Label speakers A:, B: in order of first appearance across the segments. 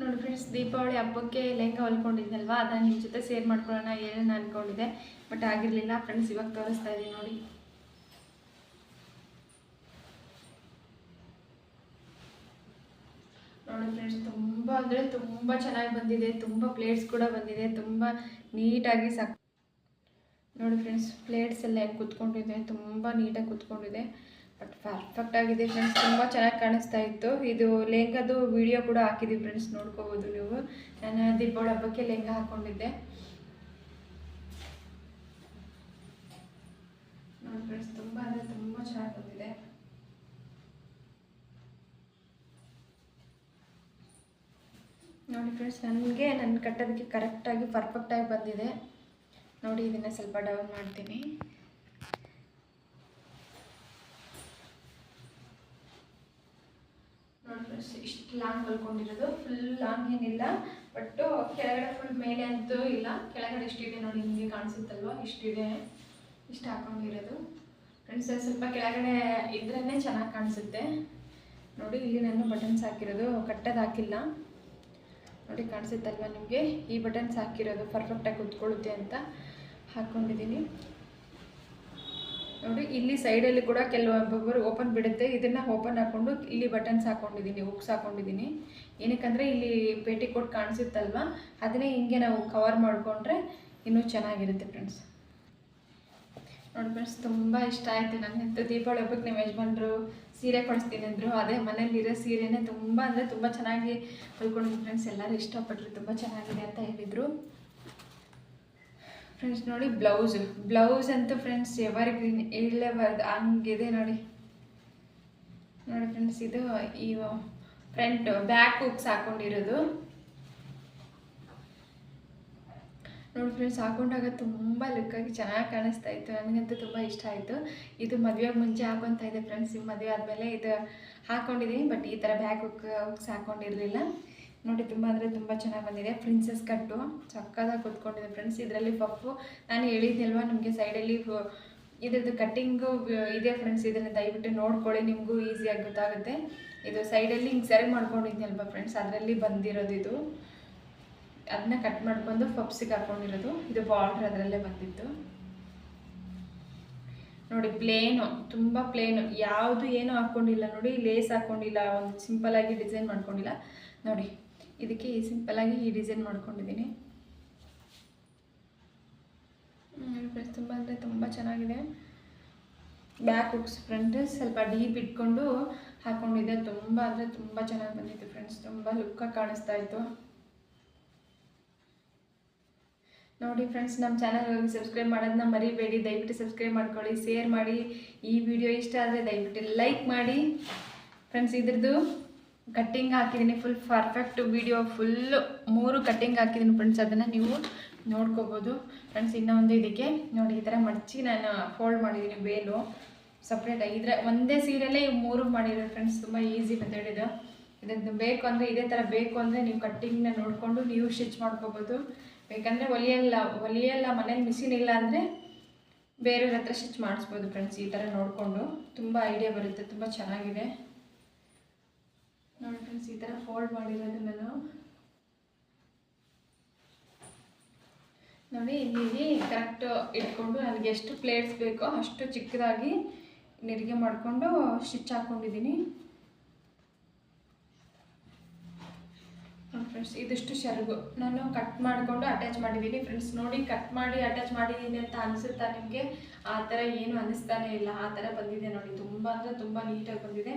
A: ನೋಡಿ ಫ್ರೆಂಡ್ಸ್ ದೀಪಾವಳಿ ಹಬ್ಬಕ್ಕೆ ಲೆಹಂಗ ಹೊಲ್ಕೊಂಡಿದ್ನಲ್ವಾ? ಅದನ್ನ ನಿಮ್ಮ ಜೊತೆ ಶೇರ್ ಮಾಡ್ಕೊಳ್ಳೋಣ ಹೇಳೋಣ ಅನ್ಕೊಂಡಿದ್ದೆ. ಬಟ್ ಆಗಿರಲಿಲ್ಲ ಫ್ರೆಂಡ್ಸ್ ಇವಾಗ ತೋರಿಸ್ತಾ ಇದ್ದೀನಿ ನೋಡಿ. ನೋಡಿ ಫ್ರೆಂಡ್ಸ್ ತುಂಬ ಅಂದರೆ ತುಂಬ ಚೆನ್ನಾಗಿ ಬಂದಿದೆ. ತುಂಬ ಪ್ಲೇಟ್ಸ್ ಕೂಡ ಬಂದಿದೆ. ತುಂಬ ನೀಟಾಗಿ ಸಾಕು ನೋಡಿ ಫ್ರೆಂಡ್ಸ್ ಪ್ಲೇಟ್ಸ್ ಎಲ್ಲ ಕುತ್ಕೊಂಡಿದೆ? ತುಂಬ ನೀಟಾಗಿ ಕುತ್ಕೊಂಡಿದೆ. ಬಟ್ ಪರ್ಫೆಕ್ಟ್ ಆಗಿದೆ ಫ್ರೆಂಡ್ಸ್ ತುಂಬ ಚೆನ್ನಾಗಿ ಕಾಣಿಸ್ತಾ ಇತ್ತು. ಇದು ಲೆಹಂಗದು ವಿಡಿಯೋ ಕೂಡ ಹಾಕಿದ್ದೀವಿ ಫ್ರೆಂಡ್ಸ್ ನೋಡ್ಕೋಬೋದು ನೀವು. ನಾನು ದೀಪಾವಳಿ ಹಬ್ಬಕ್ಕೆ ಲೆಹಂಗಾ ಹಾಕ್ಕೊಂಡಿದ್ದೆ ನೋಡಿ ಫ್ರೆಂಡ್ಸ್ ತುಂಬ ಅಂದರೆ ತುಂಬ ಚೆನ್ನಾಗಿ ಬಂದಿದೆ. ನೋಡಿ ಫ್ರೆಂಡ್ಸ್ ನನಗೆ ನನ್ನ ಕಟ್ಟೋದಕ್ಕೆ ಕರೆಕ್ಟಾಗಿ ಪರ್ಫೆಕ್ಟಾಗಿ ಬಂದಿದೆ. ನೋಡಿ, ಇದನ್ನು ಸ್ವಲ್ಪ ಡೌನ್ ಮಾಡ್ತೀನಿ. ನೋಡಿ ಫ್ರೆಂಡ್ಸ್ ಇಷ್ಟು ಲಾಂಗ್ ಹೊಲ್ಕೊಂಡಿರೋದು. ಫುಲ್ ಲಾಂಗ್ ಏನಿಲ್ಲ. ಬಟ್ ಕೆಳಗಡೆ ಫುಲ್ ಮೇಲೆ ಅಂತೂ ಇಲ್ಲ. ಕೆಳಗಡೆ ಇಷ್ಟಿದೆ ನೋಡಿ, ನಿಮಗೆ ಕಾಣಿಸುತ್ತಲ್ವ? ಇಷ್ಟಿದೆ. ಇಷ್ಟು ಹಾಕೊಂಡಿರೋದು. ಫ್ರೆಂಡ್ಸ್ ಸ್ವಲ್ಪ ಕೆಳಗಡೆ ಇದ್ರೇ ಚೆನ್ನಾಗಿ ಕಾಣಿಸುತ್ತೆ. ನೋಡಿ, ಇಲ್ಲಿ ನಾನು ಬಟನ್ಸ್ ಹಾಕಿರೋದು. ಕಟ್ಟೋದು ಹಾಕಿಲ್ಲ. ನೋಡಿ, ಕಾಣಿಸುತ್ತಲ್ವ ನಿಮಗೆ? ಈ ಬಟನ್ಸ್ ಹಾಕಿರೋದು. ಪರ್ಫೆಕ್ಟಾಗಿ ಕುತ್ಕೊಳ್ಳುತ್ತೆ ಅಂತ ಹಾಕ್ಕೊಂಡಿದ್ದೀನಿ ನೋಡಿ, ಇಲ್ಲಿ ಸೈಡಲ್ಲಿ ಕೂಡ ಕೆಲವೊಬ್ಬೊಬ್ಬರು ಓಪನ್ ಬಿಡುತ್ತೆ. ಇದನ್ನು ಓಪನ್ ಹಾಕ್ಕೊಂಡು ಇಲ್ಲಿ ಬಟನ್ಸ್ ಹಾಕ್ಕೊಂಡಿದ್ದೀನಿ ಹುಕ್ಸ್ ಹಾಕ್ಕೊಂಡಿದ್ದೀನಿ ಏನಕ್ಕಂದರೆ, ಇಲ್ಲಿ ಪೇಟಿ ಕೊಟ್ಟು ಕಾಣಿಸುತ್ತಲ್ವ? ಅದನ್ನೇ ಹಿಂಗೆ ನಾವು ಕವರ್ ಮಾಡಿಕೊಂಡ್ರೆ ಇನ್ನೂ ಚೆನ್ನಾಗಿರುತ್ತೆ ಫ್ರೆಂಡ್ಸ್ ನೋಡಿ ಫ್ರೆಂಡ್ಸ್ ತುಂಬ ಇಷ್ಟ ಆಯಿತು ನನಗಂತೂ ದೀಪಾವಳಿ ಹಬ್ಬಕ್ಕೆ ನಿಮ್ಮ ಯಜಮಾನ್ರು ಸೀರೆ ಕೊಡಿಸ್ತೀನಿ ಅಂದರು. ಅದೇ ಮನೇಲಿರೋ ಸೀರೆನೇ ತುಂಬ ಅಂದರೆ ತುಂಬ ಚೆನ್ನಾಗಿ ಹೊಲ್ಕೊಂಡಿದ್ದೀನಿ ಫ್ರೆಂಡ್ಸ್ ಎಲ್ಲರೂ ಇಷ್ಟಪಟ್ಟರು ತುಂಬ ಚೆನ್ನಾಗಿದೆ ಅಂತ ಹೇಳಿದರು. ಫ್ರೆಂಡ್ಸ್ ನೋಡಿ ಬ್ಲೌಸ್ ಬ್ಲೌಸ್ ಅಂತೂ ಫ್ರೆಂಡ್ಸ್ ಎವರ್ ಗ್ರೀನ್ ಇಳಲೇಬಾರ್ದು ಹಂಗಿದೆ ನೋಡಿ. ನೋಡಿ ಫ್ರೆಂಡ್ಸ್ ಇದು ಈ ಫ್ರಂಟ್ ಬ್ಯಾಕ್ ಹುಕ್ಸ್ ಹಾಕೊಂಡಿರೋದು. ನೋಡಿ ಫ್ರೆಂಡ್ಸ್ ಹಾಕೊಂಡಾಗ ತುಂಬ ಲುಕ್ಕಾಗಿ ಚೆನ್ನಾಗಿ ಕಾಣಿಸ್ತಾ ಇತ್ತು. ನನಗಂತೂ ತುಂಬ ಇಷ್ಟ ಆಯಿತು. ಇದು ಮದುವೆಗೆ ಮುಂಚೆ ಹಾಕೊತಾ ಇದೆ ಫ್ರೆಂಡ್ಸ್ ಈ ಮದುವೆ ಆದಮೇಲೆ ಇದು ಹಾಕ್ಕೊಂಡಿದ್ದೀನಿ ಬಟ್ ಈ ಥರ ಬ್ಯಾಗ್ ಹುಕ್ ಹುಕ್ಸ್ ಹಾಕ್ಕೊಂಡಿರಲಿಲ್ಲ ನೋಡಿ, ತುಂಬ ಅಂದರೆ ತುಂಬ ಚೆನ್ನಾಗಿ ಬಂದಿದೆ. ಪ್ರಿನ್ಸಸ್ ಕಟ್ಟು ಚಕ್ಕದಾಗಿ ಕೂತ್ಕೊಂಡಿದೆ ಫ್ರೆಂಡ್ಸ್ ಇದರಲ್ಲಿ ಪಫು ನಾನು ಹೇಳಿದ್ದೆಲ್ವ ನಿಮಗೆ ಸೈಡಲ್ಲಿ ಇದ್ರದ್ದು ಕಟ್ಟಿಂಗು ಇದೆ ಫ್ರೆಂಡ್ಸ್ ಇದನ್ನು ದಯವಿಟ್ಟು ನೋಡ್ಕೊಳ್ಳಿ, ನಿಮಗೂ ಈಸಿಯಾಗಿ ಗೊತ್ತಾಗುತ್ತೆ. ಇದು ಸೈಡಲ್ಲಿ ಹಿಂಗೆ ಸರಿ ಮಾಡ್ಕೊಂಡಿದ್ನಲ್ವ ಫ್ರೆಂಡ್ಸ್ ಅದರಲ್ಲಿ ಬಂದಿರೋದು ಇದು. ಅದನ್ನ ಕಟ್ ಮಾಡ್ಕೊಂಡು ಪಪ್ಸಿಗೆ ಹಾಕೊಂಡಿರೋದು. ಇದು ಬಾರ್ಡ್ರ್ ಅದರಲ್ಲೇ ಬಂದಿತ್ತು. ನೋಡಿ ಪ್ಲೇನು ತುಂಬ ಪ್ಲೇನು ಯಾವುದು ಏನು ಹಾಕ್ಕೊಂಡಿಲ್ಲ ನೋಡಿ ಲೇಸ್ ಹಾಕ್ಕೊಂಡಿಲ್ಲ ಒಂದು ಸಿಂಪಲಾಗಿ ಡಿಸೈನ್ ಮಾಡ್ಕೊಂಡಿಲ್ಲ. ನೋಡಿ ಇದಕ್ಕೆ ಸಿಂಪಲ್ಲಾಗಿ ಈ ಡಿಸೈನ್ ಮಾಡ್ಕೊಂಡಿದ್ದೀನಿ. ಫ್ರೆಂಡ್ಸ್ ತುಂಬ ಅಂದರೆ ತುಂಬ ಚೆನ್ನಾಗಿದೆ. ಬ್ಯಾಕ್ ಹುಕ್ಸ್ ಫ್ರಂಟ್ ಸ್ವಲ್ಪ ಡೀಪ್ ಇಟ್ಕೊಂಡು ಹಾಕ್ಕೊಂಡಿದ್ದೆ ತುಂಬ ಅಂದರೆ ತುಂಬ ಚೆನ್ನಾಗಿ ಬಂದಿತ್ತು ಫ್ರೆಂಡ್ಸ್ ತುಂಬ ಲುಕ್ಕಾಗಿ ಕಾಣಿಸ್ತಾ ಇತ್ತು. ನೋಡಿ ಫ್ರೆಂಡ್ಸ್ ನಮ್ಮ ಚಾನಲ್ ಹೋಗಿ ಸಬ್ಸ್ಕ್ರೈಬ್ ಮಾಡೋದನ್ನ ಮರಿಬೇಡಿ. ದಯವಿಟ್ಟು ಸಬ್ಸ್ಕ್ರೈಬ್ ಮಾಡ್ಕೊಳ್ಳಿ ಶೇರ್ ಮಾಡಿ. ಈ ವಿಡಿಯೋ ಇಷ್ಟ ಆದರೆ ದಯವಿಟ್ಟು ಲೈಕ್ ಮಾಡಿ. ಫ್ರೆಂಡ್ಸ್ ಇದ್ರದ್ದು ಕಟ್ಟಿಂಗ್ ಹಾಕಿದ್ದೀನಿ ಫುಲ್ ಪರ್ಫೆಕ್ಟ್ ವಿಡಿಯೋ ಫುಲ್ಲು ಮೂರು ಕಟ್ಟಿಂಗ್ ಹಾಕಿದ್ದೀನಿ ಫ್ರೆಂಡ್ಸ್ ಅದನ್ನು ನೀವು ನೋಡ್ಕೋಬೋದು. ಫ್ರೆಂಡ್ಸ್ ಇನ್ನೊಂದು ಇದಕ್ಕೆ, ನೋಡಿ, ಈ ಥರ ಮಡಚಿ ನಾನು ಫೋಲ್ಡ್ ಮಾಡಿದ್ದೀನಿ ಬೇಲು. ಸಪ್ರೇಟಾಗಿ ಇದ್ರೆ ಒಂದೇ ಸೀರೆಯಲ್ಲೇ ಇವು ಮೂರು ಮಾಡಿರೋದು ಫ್ರೆಂಡ್ಸ್ ತುಂಬ ಈಸಿ ಮೆಥಡ್ ಇದು. ಇದನ್ನು ಬೇಕು ಅಂದರೆ ಇದೇ ಥರ ಬೇಕು ಅಂದರೆ ನೀವು ಕಟ್ಟಿಂಗ್ನ ನೋಡಿಕೊಂಡು ನೀವು ಸ್ಟಿಚ್ ಮಾಡ್ಕೋಬೋದು. ಬೇಕಂದರೆ ಒಲಿಯಲ್ಲ ಒಲಿಯಲ್ಲ ಮನೇಲಿ ಮಿಷಿನ್ ಇಲ್ಲ ಅಂದರೆ ಬೇರೆಯವ್ರ ಹತ್ರ ಸ್ಟಿಚ್ ಮಾಡಿಸ್ಬೋದು ಫ್ರೆಂಡ್ಸ್ ಈ ಥರ ನೋಡಿಕೊಂಡು. ತುಂಬ ಐಡಿಯಾ ಬರುತ್ತೆ, ತುಂಬ ಚೆನ್ನಾಗಿದೆ. ಈ ಥರ ಫೋಲ್ಡ್ ಮಾಡಿರೋದು ನಾನು ನೋಡಿ, ಇಲ್ಲಿ ಕರೆಕ್ಟ್ ಇಟ್ಕೊಂಡು ನನಗೆ ಎಷ್ಟು ಪ್ಲೇಟ್ಸ್ ಬೇಕೋ ಅಷ್ಟು ಚಿಕ್ಕದಾಗಿ ನೆರಿಗೆ ಮಾಡಿಕೊಂಡು ಸ್ಟಿಚ್ ಹಾಕ್ಕೊಂಡಿದ್ದೀನಿ ಫ್ರೆಂಡ್ಸ್ ಇದಿಷ್ಟು ಶರ್ಗು. ನಾನು ಕಟ್ ಮಾಡಿಕೊಂಡು ಅಟ್ಯಾಚ್ ಮಾಡಿದ್ದೀನಿ. ಫ್ರೆಂಡ್ಸ್ ನೋಡಿ ಕಟ್ ಮಾಡಿ ಅಟ್ಯಾಚ್ ಮಾಡಿದ್ದೀನಿ ಅಂತ ಅನಿಸುತ್ತಾ ನಿಮಗೆ? ಆ ಥರ ಏನು ಅನ್ನಿಸ್ತಾನೆ ಇಲ್ಲ. ಆ ಥರ ಬಂದಿದೆ ನೋಡಿ. ತುಂಬ ಅಂದರೆ ತುಂಬ ನೀಟಾಗಿ ಬಂದಿದೆ.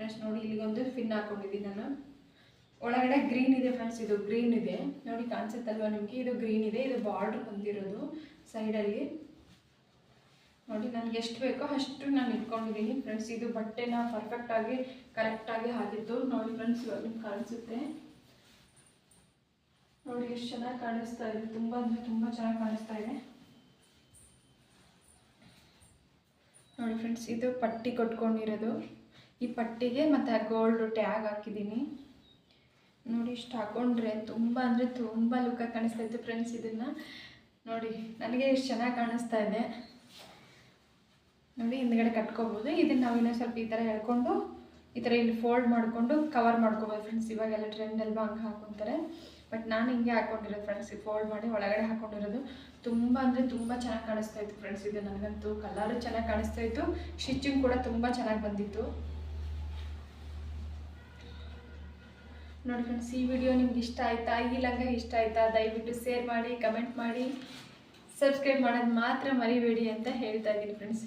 A: ಫ್ರೆಂಡ್ಸ್ ನೋಡಿ ಇಲ್ಲಿಗೊಂದು ಫಿನ್ ಹಾಕೊಂಡಿದ್ದೀನಿ ನಾನು ಒಳಗಡೆ ಗ್ರೀನ್ ಇದೆ ಫ್ರೆಂಡ್ಸ್ ಇದು ಗ್ರೀನ್ ಇದೆ. ನೋಡಿ ಕಾಣಿಸುತ್ತಲ್ವ ನಿಮಗೆ? ಇದು ಗ್ರೀನ್ ಇದೆ, ಇದು ಬಾರ್ಡ್ರ್ ಬಂದಿರೋದು ಸೈಡಲ್ಲಿ ನೋಡಿ ನನಗೆ ಎಷ್ಟು ಬೇಕೋ ಅಷ್ಟು ನಾನು ಇಟ್ಕೊಂಡಿದ್ದೀನಿ ಫ್ರೆಂಡ್ಸ್ ಇದು ಬಟ್ಟೆನ ಪರ್ಫೆಕ್ಟಾಗಿ ಕರೆಕ್ಟಾಗಿ ಹಾಕಿತ್ತು ನೋಡಿ ಫ್ರೆಂಡ್ಸ್ ಇವಾಗ ನಿಮ್ಗೆ ಕಾಣಿಸುತ್ತೆ. ನೋಡಿ ಎಷ್ಟು ಚೆನ್ನಾಗಿ ಕಾಣಿಸ್ತಾ ಇದೆ. ತುಂಬ ಅಂದರೆ ತುಂಬ ಚೆನ್ನಾಗಿ ಕಾಣಿಸ್ತಾ ಇದೆ. ನೋಡಿ ಫ್ರೆಂಡ್ಸ್ ಇದು ಪಟ್ಟಿ ಕೊಟ್ಕೊಂಡಿರೋದು. ಈ ಪಟ್ಟಿಗೆ ಮತ್ತು ಆ ಗೋಲ್ಡ್ ಟ್ಯಾಗ್ ಹಾಕಿದ್ದೀನಿ. ನೋಡಿ ಇಷ್ಟು ಹಾಕೊಂಡ್ರೆ ತುಂಬ ಅಂದರೆ ತುಂಬ ಲುಕ್ಕಾಗಿ ಕಾಣಿಸ್ತಾ ಇತ್ತು ಫ್ರೆಂಡ್ಸ್ ಇದನ್ನು. ನೋಡಿ, ನನಗೆ ಇಷ್ಟು ಚೆನ್ನಾಗಿ ಕಾಣಿಸ್ತಾ ಇದೆ. ನೋಡಿ, ಹಿಂದ್ಗಡೆ ಕಟ್ಕೋಬೋದು. ಇದನ್ನು ನಾವು ಇನ್ನೂ ಸ್ವಲ್ಪ ಈ ಥರ ಹೇಳ್ಕೊಂಡು ಈ ಥರ ಇಲ್ಲಿ ಫೋಲ್ಡ್ ಮಾಡಿಕೊಂಡು ಕವರ್ ಮಾಡ್ಕೋಬೋದು ಫ್ರೆಂಡ್ಸ್ ಇವಾಗೆಲ್ಲ ಅಲ್ವಾ ಹಂಗೆ ಹಾಕೊತಾರೆ. ಬಟ್ ನಾನು ಹಿಂಗೆ ಹಾಕೊಂಡಿರೋದು ಫ್ರೆಂಡ್ಸ್ ಫೋಲ್ಡ್ ಮಾಡಿ ಒಳಗಡೆ ಹಾಕೊಂಡಿರೋದು ತುಂಬ ಅಂದರೆ ತುಂಬ ಚೆನ್ನಾಗಿ ಕಾಣಿಸ್ತಾ ಇತ್ತು ಫ್ರೆಂಡ್ಸ್ ಇದು ನನಗಂತೂ ಕಲರು ಚೆನ್ನಾಗಿ ಕಾಣಿಸ್ತಾ ಇತ್ತು. ಸ್ಟಿಚಿಂಗ್ ಕೂಡ ತುಂಬ ಚೆನ್ನಾಗಿ ಬಂದಿತ್ತು. ನೋಡಿ ಫ್ರೆಂಡ್ಸ್ ಈ ವಿಡಿಯೋ ನಿಮ್ಗೆ ಇಷ್ಟ ಆಯ್ತಾ? ಈ ಲಂಗ ಇಷ್ಟ ಆಯ್ತಾ? ದಯವಿಟ್ಟು ಶೇರ್ ಮಾಡಿ ಕಮೆಂಟ್ ಮಾಡಿ ಸಬ್ಸ್ಕ್ರೈಬ್ ಮಾಡೋದು ಮಾತ್ರ ಮರಿಬೇಡಿ ಅಂತ ಹೇಳ್ತಾ ಇದ್ದೀನಿ ಫ್ರೆಂಡ್ಸ್